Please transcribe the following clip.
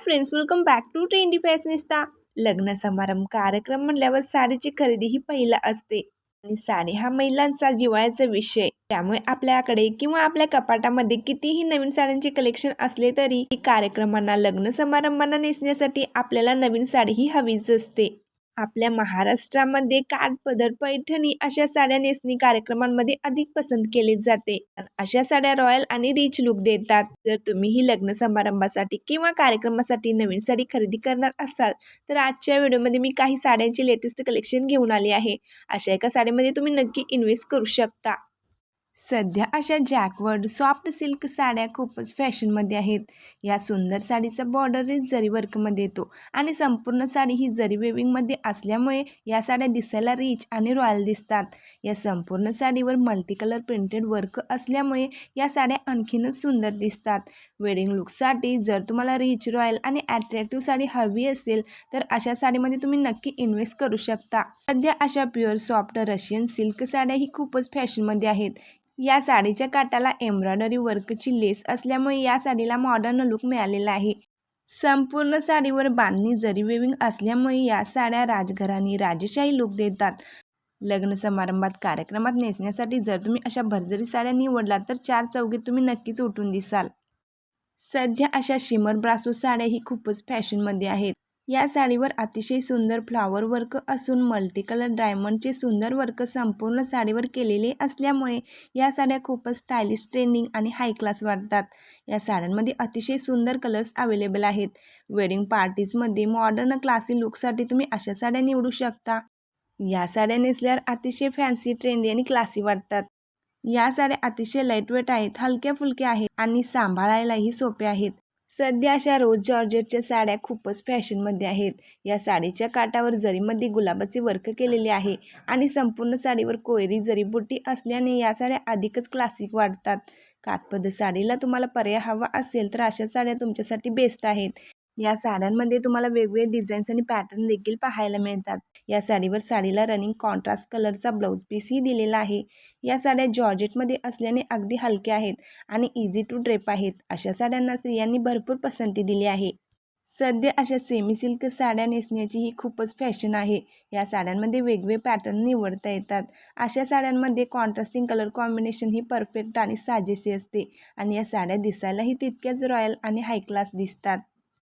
Friends welcome back to trendy fashionista लग्न समारंभ कार्यक्रम म्हणल्यावर साडीची खरेदी ही पहिला असते. आणि साडी हा महिलांचा जिव्हाळ्याचा विषय. त्यामुळे आपल्याकडे किंवा आपल्या कपाटामध्ये कितीही नवीन साड्यांचे कलेक्शन असले तरी कार्यक्रमांना लग्न समारंभांना नेसण्यासाठी आपल्याला नवीन साडी ही हवीच असते. आपल्या महाराष्ट्रामध्ये काठपदर पैठणी अशा साड्या नेसणी कार्यक्रमांमध्ये अधिक पसंत केले जाते. अशा साड्या रॉयल आणि रिच लुक देतात. जर तुम्ही ही लग्न समारंभासाठी किंवा कार्यक्रमासाठी नवीन साडी खरेदी करणार असाल तर आजच्या व्हिडिओमध्ये मी काही साड्यांची लेटेस्ट कलेक्शन घेऊन आले आहे. अशा एका साडीमध्ये तुम्ही नक्की इन्व्हेस्ट करू शकता. सध्या अशा जॅकवर्ड सॉफ्ट सिल्क साड्या खूपच फॅशनमध्ये आहेत. या सुंदर साडीचा बॉर्डर जरी वर्कमध्ये येतो आणि संपूर्ण साडी ही जरी वेविंगमध्ये असल्यामुळे या साड्या दिसायला रिच आणि रॉयल दिसतात. या संपूर्ण साडीवर मल्टी कलर प्रिंटेड वर्क असल्यामुळे या साड्या आणखीनच सुंदर दिसतात. वेडिंग लुकसाठी जर तुम्हाला रिच रॉयल आणि ॲट्रॅक्टिव्ह साडी हवी असेल तर अशा साडीमध्ये तुम्ही नक्की इन्व्हेस्ट करू शकता. सध्या अशा प्युअर सॉफ्ट रशियन सिल्क साड्या ही खूपच फॅशनमध्ये आहेत. या साडीच्या काटाला एम्ब्रॉयडरी वर्कची लेस असल्यामुळे या साडीला मॉडर्न लुक मिळालेला आहे. संपूर्ण साडीवर बांधणी जरी वेविंग असल्यामुळे या साड्या राजघराणी राजेशाही लुक देतात. लग्न समारंभात कार्यक्रमात नेसण्यासाठी जर तुम्ही अशा भरजरी साड्या निवडलात तर चार चौघीत तुम्ही नक्कीच उठून दिसाल. सध्या अशा शिमर ब्रासो साड्या ही खूपच फॅशनमध्ये आहेत. या साडीवर अतिशय सुंदर फ्लॉवर वर्क असून मल्टी कलर डायमंडचे सुंदर वर्क संपूर्ण साडीवर केलेले असल्यामुळे या साड्या खूपच स्टायलिश ट्रेंडिंग आणि हाय क्लास वाटतात. या साड्यांमध्ये अतिशय सुंदर कलर्स अवेलेबल आहेत. वेडिंग पार्टीजमध्ये मॉडर्न क्लासी लुकसाठी तुम्ही अशा साड्या निवडू शकता. या साड्या नेसल्यावर अतिशय फॅन्सी ट्रेंडी आणि क्लासी वाटतात. या साड्या अतिशय लाईटवेट आहेत हलक्या फुलक्या आहेत आणि सांभाळायलाही सोप्या आहेत. सध्या अशा रोज जॉर्जेटच्या साड्या खूपच फॅशनमध्ये आहेत. या साडीच्या काटावर जरीमध्ये गुलाबाचे वर्क केलेले आहे आणि संपूर्ण साडीवर कोयरी जरीबुट्टी असल्याने या साड्या अधिकच क्लासिक वाटतात. काठपद साडीला तुम्हाला पर्याय हवा असेल तर अशा साड्या तुमच्यासाठी बेस्ट आहेत. या साड्यांमध्ये तुम्हाला वेगवेगळे डिझाईन्स आणि पॅटर्न देखील पाहायला मिळतात. या साडीवर साडीला रनिंग कॉन्ट्रास्ट कलरचा ब्लाऊज पीसही दिलेला आहे. या साड्या जॉर्जेटमध्ये असल्याने अगदी हलक्या आहेत आणि इझी टू ड्रेप आहेत. अशा साड्यांना स्त्रियांनी भरपूर पसंती दिली आहे. सध्या अशा सेमी सिल्क साड्या नेसण्याची ही खूपच फॅशन आहे. या साड्यांमध्ये वेगवेगळे पॅटर्न निवडता येतात. अशा साड्यांमध्ये कॉन्ट्रास्टिंग कलर कॉम्बिनेशन ही परफेक्ट आणि साजेसी असते. आणि या साड्या दिसायलाही तितक्याच रॉयल आणि हाय क्लास दिसतात.